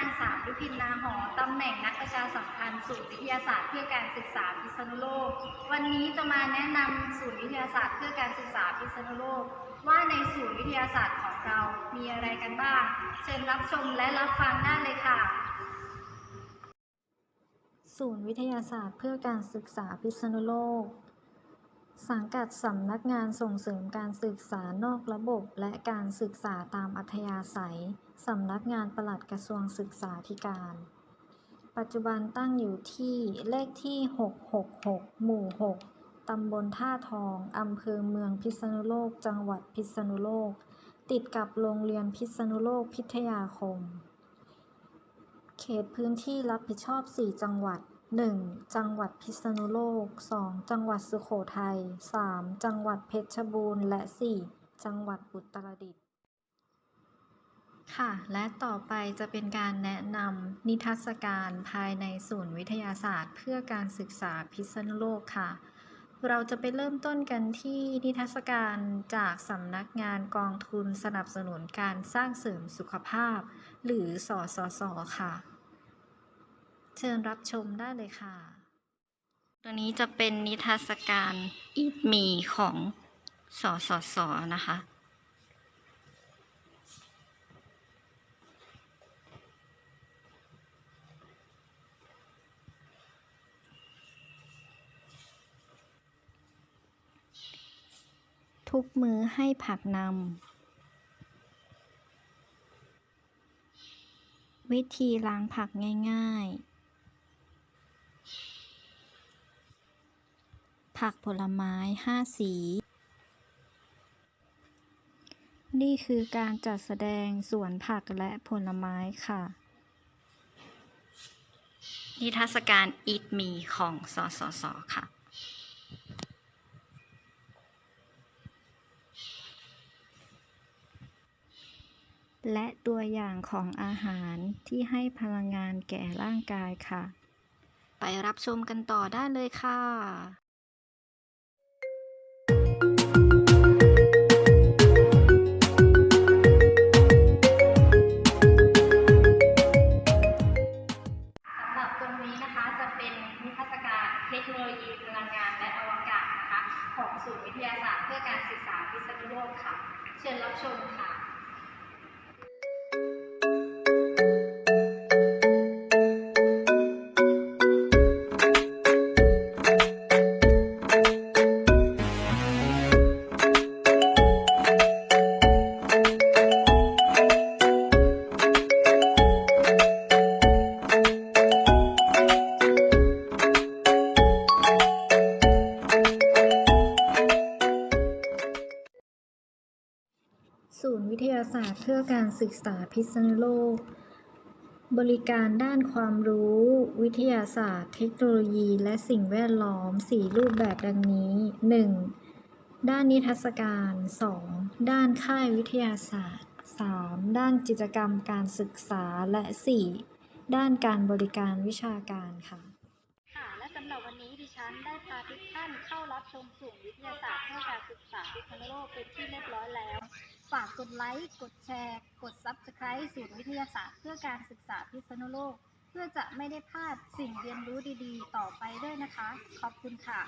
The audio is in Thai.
างสามยุพินนาหอตำแหน่งนักประชาสัมพันธ์สูตรวิทยาศาสตร์เพื่อการศึกษาพิษณุโลก วันนี้จะมาแนะนำสูตรวิทยาศาสตร์เพื่อการศึกษาพิษณุโลก ว่าในสูตรวิทยาศาสตร์ของเรา มีอะไรกันบ้าง เชิญรับชมและรับฟังได้เลยค่ะ ศูนย์วิทยาศาสตร์เพื่อการศึกษาพิษณุโลก สังกัดสำนักงานส่งเสริมการศึกษานอกระบบ และการศึกษาตามอัธยาศัย สำนักงานปลัดกระทรวงศึกษาธิการ ปัจจุบันตั้งอยู่ที่เลขที่ 666 หมู่ 6 ตำบลท่าทอง อำเภอเมืองพิษณุโลก จังหวัดพิษณุโลก ติดกับโรงเรียนพิษณุโลกพิทยาคม เขตพื้นที่รับผิดชอบ 4 จังหวัด 1. จังหวัดพิษณุโลก 2. จังหวัดสุโขทัย 3. จังหวัดเพชรบูรณ์ และ 4. จังหวัดอุตรดิตถ์ ค่ะ และต่อไปจะเป็นการแนะนำนิทรรศการภายในศูนย์วิทยาศาสตร์ เพื่อการศึกษาพิษณุโลกค่ะ เราจะไปเริ่มต้นกันที่นิทรรศการจากสำนักงานกองทุนสนับสนุนการสร้างเสริมสุขภาพ หรือสสส ค่ะ เชิญรับชมได้เลยค่ะ ตัวนี้จะเป็นนิทรรศการอีทมีของสสสนะคะ ทุกมือให้ผักนำ วิธีล้างผักง่าย ๆ ผักผลไม้ 5 สี นี่คือการจัดแสดงสวนผักและผลไม้ค่ะ นิทรรศการ Eat Me ของสสส ค่ะและตัวอย่างของอาหารที่ให้พลังงานแก่ร่างกายค่ะ ไปรับชมกันต่อได้เลยค่ะ คโนโลยีพลังงานและอวกาศนะคะของศูนย์วิทยาศาสตร์เพื่อการศึกษาพิษณุโลกค่ะ เชิญรับชมค่ะ ศูนย์วิทยาศาสตร์เพื่อการศึกษาพิษณุโลก บริการด้านความรู้ วิทยาศาสตร์ เทคโนโลยี และสิ่งแวดล้อม 4 รูปแบบดังนี้ 1. ด้านนิทรรศการ 2. ด้านค่ายวิทยาศาสตร์ 3. ด้านกิจกรรมการศึกษาและ 4. ด้านการบริการวิชาการค่ะค่ะ และสำหรับวันนี้ดิฉันได้พาทุกท่านเข้ารับชมศูนย์วิทยาศาสตร์เพื่อการศึกษาพิษณุโลกเป็นที่เรียบร้อยแล้วฝาก กดไลค์ กดแชร์ กด Subscribe ศูนย์วิทยาศาสตร์เพื่อการศึกษาพิษณุโลก เพื่อจะไม่ได้พลาดสิ่งเรียนรู้ดีๆ ต่อไปด้วยนะคะ ขอบคุณค่ะ